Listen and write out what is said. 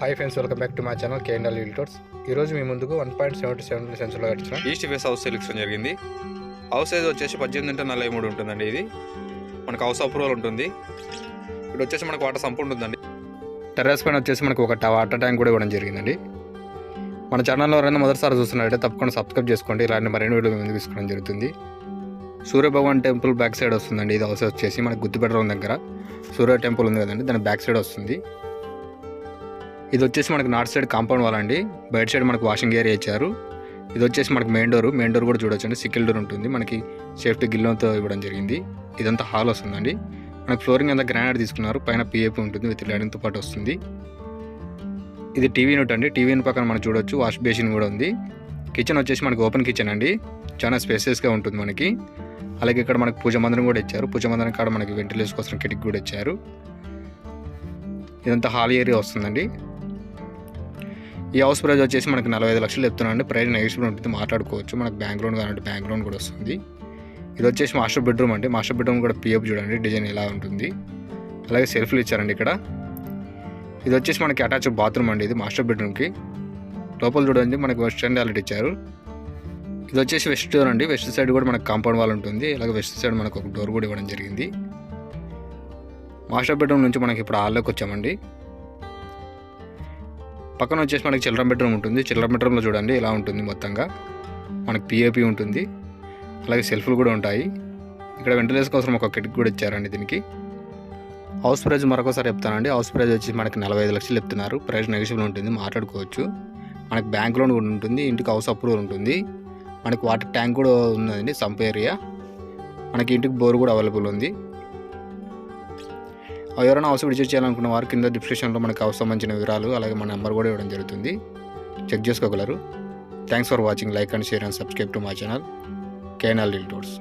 Hi friends welcome back to my channel KNL realtors ఈరోజు మీ ముందుకు వన్ పాయింట్ సెవెంటీ సెవెన్ సెన్సులో కట్టించిన ఈస్ట్ ఫేస్ హౌస్ సెలెక్షన్ జరిగింది. హౌస్ సైజ్ వచ్చేసి పద్దెనిమిది ఇంటూ నలభై మూడు ఉంటుందండి ఇది. మనకు హౌస్ అప్రూవల్ ఉంటుంది. ఇక్కడ వచ్చేసి మనకు వాటర్ సంపు ఉంటుందండి. టెర్రస్ పైన వచ్చేసి మనకు ఒక ట- వాటర్ ట్యాంక్ కూడా ఇవ్వడం జరిగిందండి. మన ఛానల్లో ఎవరైనా మొదటిసారి చూస్తున్నట్టయితే తప్పకుండా సబ్స్క్రైబ్ చేసుకోండి. ఇలాంటి మరిన్ని వీడియో ముందుకు తీసుకోవడం జరుగుతుంది. సూర్యభగవాన్ టెంపుల్ బ్యాక్ సైడ్ వస్తుందండి. ఇది హౌస్ వచ్చేసి మనకు గుత్తిపెట్ట దగ్గర. సూర్య టెంపుల్ ఉంది కదండి దాని బ్యాక్ సైడ్ వస్తుంది. ఇది వచ్చేసి మనకు నార్త్ సైడ్ కాంపౌండ్ వాల్ అండి. బయట సైడ్ మనకు వాషింగ్ ఏరియా ఇచ్చారు. ఇది వచ్చేసి మనకి మెయిన్ డోర్. మెయిన్ డోర్ కూడా చూడొచ్చు అండి సికిల్ డోర్ ఉంటుంది. మనకి సేఫ్టీ గిల్లంతో ఇవ్వడం జరిగింది. ఇదంతా హాల్ వస్తుందండి. మనకి ఫ్లోరింగ్ అంతా గ్రానైట్ తీసుకున్నారు. పైన పిఏపి ఉంటుంది. విత్ లైనింగ్తో పాటు వస్తుంది. ఇది టీవీ నోట్ అండి. టీవీ పక్కన మనం చూడొచ్చు. వాష్ బేసిన్ కూడా ఉంది. కిచెన్ వచ్చేసి మనకి ఓపెన్ కిచెన్ అండి. చాలా స్పేసెస్గా ఉంటుంది మనకి. అలాగే ఇక్కడ మనకు పూజ మందిరం కూడా ఇచ్చారు. పూజ మందిరం కాడ మనకి వెంటిలేషన్ కోసం కిటికీ కూడా ఇచ్చారు. ఇదంతా హాల్ ఏరియా వస్తుందండి. ఈ హౌస్ ప్రైజ్ వచ్చేసి మనకి నలభై ఐదు లక్షలు చెప్తున్నాను ప్రైజ్ నెగిషియబుల్ ఉంటుంది మాట్లాడుకోవచ్చు. మనకి బ్యాంక్ లోన్ కావాలంటే బ్యాంక్ లోన్ కూడా వస్తుంది. ఇది వచ్చేసి మాస్టర్ బెడ్రూమ్ అండి. మాస్టర్ బెడ్రూమ్ కూడా పిఎఫ్ చూడండి డిజైన్ ఎలా ఉంటుంది. అలాగే సెల్ఫ్లు ఇచ్చారండి ఇక్కడ. ఇది వచ్చేసి మనకి అటాచ్ బాత్రూమ్ అండి ఇది మాస్టర్ బెడ్రూమ్కి లోపల చూడండి మనకి వెస్టర్న్ టాయిలెట్ ఇచ్చారు. ఇది వచ్చేసి వెస్ట్ డోర్ అండి. వెస్ట్ సైడ్ కూడా మనకు కాంపౌండ్ వాల్ ఉంటుంది. అలాగే వెస్ట్ సైడ్ మనకు ఒక డోర్ కూడా ఇవ్వడం జరిగింది. మాస్టర్ బెడ్రూమ్ నుంచి మనకి ఇప్పుడు హాల్లోకి వచ్చామండి. పక్కన వచ్చేసి మనకి చిల్డ్రన్ బెడ్రూమ్ ఉంటుంది. చిల్డ్రన్ బెడ్రూమ్లో చూడండి ఇలా ఉంటుంది మొత్తంగా. మనకి పిఏపి ఉంటుంది. అలాగే సెల్ఫ్లు కూడా ఉంటాయి. ఇక్కడ వెంటిలేషన్ కోసం ఒక కిటికీ కూడా ఇచ్చారండి దీనికి. హౌస్ ప్రైజ్ మరొకసారి చెప్తానండి. హౌస్ ప్రైజ్ వచ్చి మనకి నలభై ఐదు లక్షలు చెప్తున్నారు. ప్రైస్ నెగిషియబుల్ ఉంటుంది. మాట్లాడుకోవచ్చు. మనకి బ్యాంక్ లోన్ కూడా ఉంటుంది. ఇంటికి హౌస్ అప్రూవల్ ఉంటుంది. మనకి వాటర్ ట్యాంక్ కూడా ఉన్నదండి సంప్ ఏరియా. మనకి ఇంటికి బోర్ కూడా అవైలబుల్ ఉంది. ఎవరైనా హౌస్ విజిట్ చేయాలనుకున్న వారు కింద డిస్క్రిప్షన్లో మనకు హౌస్ సంబంధించిన వివరాలు అలాగే మన నెంబర్ కూడా ఇవ్వడం జరుగుతుంది. చెక్ చేసుకోగలరు. Thanks for watching like and share and subscribe to my channel KNL deal tours